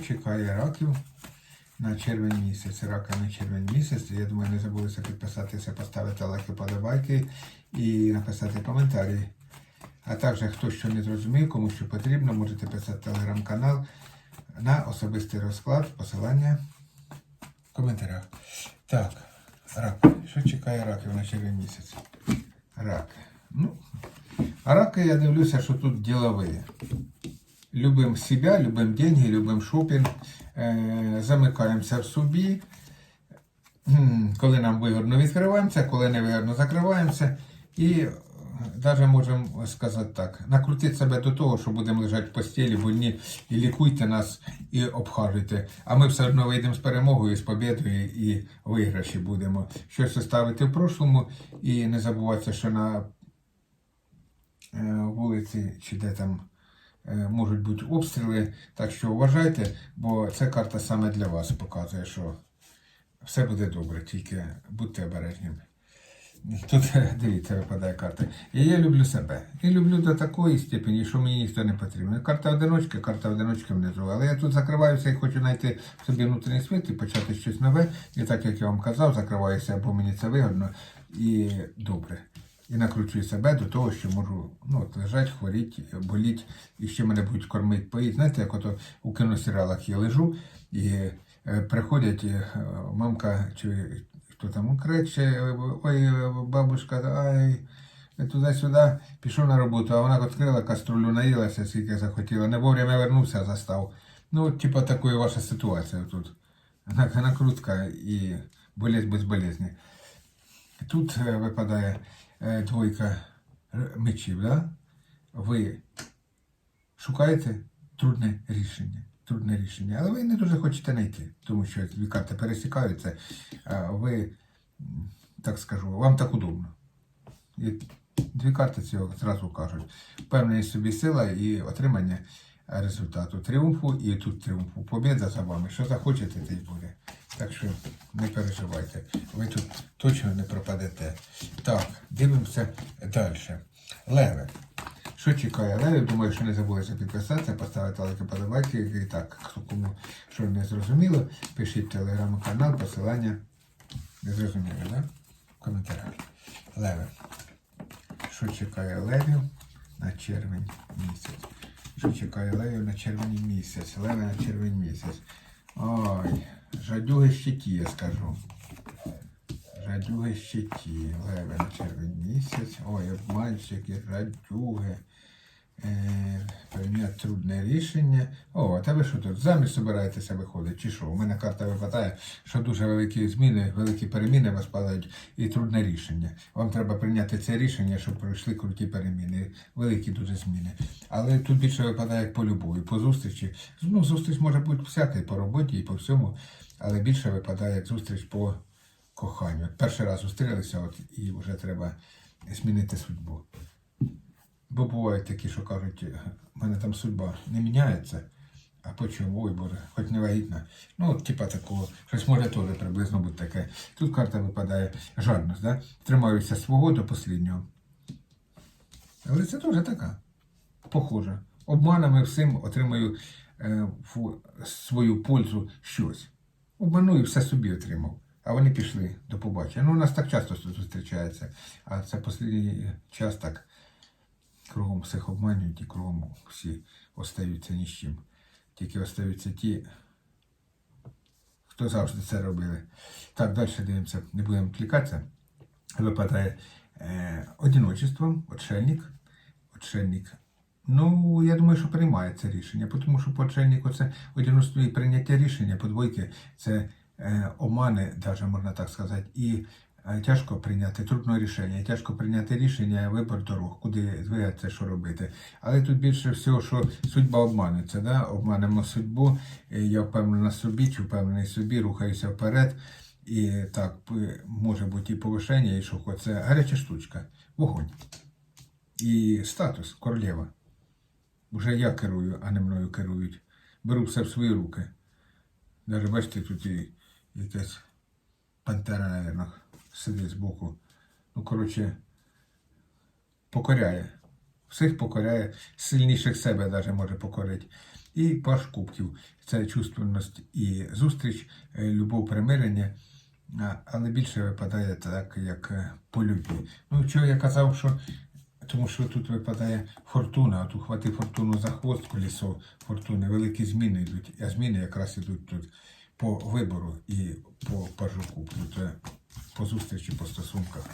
Чекає раків на червень місяць. Рака на червень місяць. Я думаю, не забудьте підписатися, поставити лайки, подобайки і написати коментарі. А також, хто що не зрозумів, кому що потрібно, можете писати телеграм-канал на особистий розклад, посилання в коментарях. Так, рак. Що чекає раків на червень місяць? Рак. Ну, а раки я дивлюся, що тут ділові. Любим себя, любим деньги, любим шопінг, е, замикаємося в собі. Коли нам вигодно відкриваємося, коли не вигодно закриваємося. І навіть можемо сказати так, накрутити себе до того, що будемо лежати в постелі, больні, і лікуйте нас, і обхажуйте. А ми все одно вийдемо з перемогою, з побідою і виграші будемо. Щось оставити в прошлому і не забувайте, що на е, вулиці чи де там е, можуть бути обстріли. Так що вважайте, бо ця карта саме для вас показує, що все буде добре, тільки будьте обережними. Тут е, дивіться, випадає карта. І я люблю себе. І люблю до такої степені, що мені ніхто не потрібен. Карта одиночки, карта одиночки внизу. Але я тут закриваюся і хочу знайти собі внутрішній світ і почати щось нове. І так як я вам казав, закриваюся, бо мені це вигодно і добре. І накручую себе до того, що можу ну, от, хворіти, боліть, і ще мене будуть кормити, поїти. Знаєте, як ото у кіносеріалах я лежу, і е, приходять е, мамка чи хто там криче, ой, бабушка, ай, туди-сюди, пішов на роботу, а вона відкрила каструлю, наїлася, скільки захотіла, не вовремя вернувся, застав. Ну, типа, такою ваша ситуація тут. Нак- Накрутка і болезнь без болезні. Тут е, випадає е, двойка мечів, да? ви шукаєте трудне рішення. Трудне рішення, але ви не дуже хочете знайти, тому що дві карти пересікаються, ви, так скажу, вам так удобно. І дві карти цього зразу кажуть. Впевненість собі сила і отримання результату тріумфу, і тут тріумфу. Побіда за вами. Що захочете, те й буде. Так що не переживайте, ви тут точно не пропадете. Так, дивимося далі. Леве. Що чекає Леві? Думаю, що не забудете підписатися, поставити лайки, подобайки. І так, хто кому що не зрозуміло, пишіть телеграм-канал, посилання. Не зрозуміло, так? Да? В коментарях. Леве. Що чекає Левів на червень місяць? Що чекає Левів на червень місяць? Леве на червень місяць. Ой, жадюги щиті, я скажу. Жадюги щиті. Левен червень місяць. Ой, обманщики, жадюги. Е, прийняти трудне рішення. О, та ви що тут? Заміж собираєтеся виходить, чи що? У мене карта випадає, що дуже великі зміни, великі переміни вас падають і трудне рішення. Вам треба прийняти це рішення, щоб пройшли круті переміни, великі дуже зміни. Але тут більше випадає по любові, по зустрічі. Ну, зустріч може бути всяка, і по роботі, і по всьому, але більше випадає зустріч по коханню. От перший раз зустрілися, от і вже треба змінити судьбу. Бо бувають такі, що кажуть, в мене там судьба не міняється, а потім, ой Боже, хоч не вагітна. Ну, от, типа такого, щось може теж приблизно бути таке. Тут карта випадає жадність, да? тримаюся свого до останнього. Але це теж така, похожа. Обманами всім отримаю е, в свою пользу щось. Обману і все собі отримав. А вони пішли до побачення. Ну, у нас так часто зустрічається, а це останній час так кругом всіх обманюють і кругом всі остаються ні з чим. Тільки остаються ті, хто завжди це робили. Так, далі дивимося, не будемо клікатися. Випадає е, одиночество, отшельник. Отшельник. Ну, я думаю, що приймає це рішення, тому що по отшельнику це одиночество і прийняття рішення, по двойки це е, омани, навіть можна так сказати, і тяжко прийняти трудне рішення, тяжко прийняти рішення, вибір дорог, куди двигатися, що робити. Але тут більше всього, що судьба обманюється, да? обманемо судьбу, я впевнений на собі, чи впевнений собі, рухаюся вперед. І так, може бути і повишення, і що. Це гаряча штучка, вогонь. І статус королева. Вже я керую, а не мною керують. Беру все в свої руки. Даже бачите, тут і якась пантера, мабуть, сидить збоку. Ну, коротше, покоряє. Всіх покоряє, сильніших себе навіть може покорити. І паш кубків це чувственність і зустріч, е, любов, примирення. А, Але більше випадає так, як е, по любві. Ну, чого я казав, що тому що тут випадає фортуна, от ухвати фортуну за хвост колісо фортуни, великі зміни йдуть, а зміни якраз ідуть тут по вибору і по пажу кубків, це по зустрічі, по стосунках.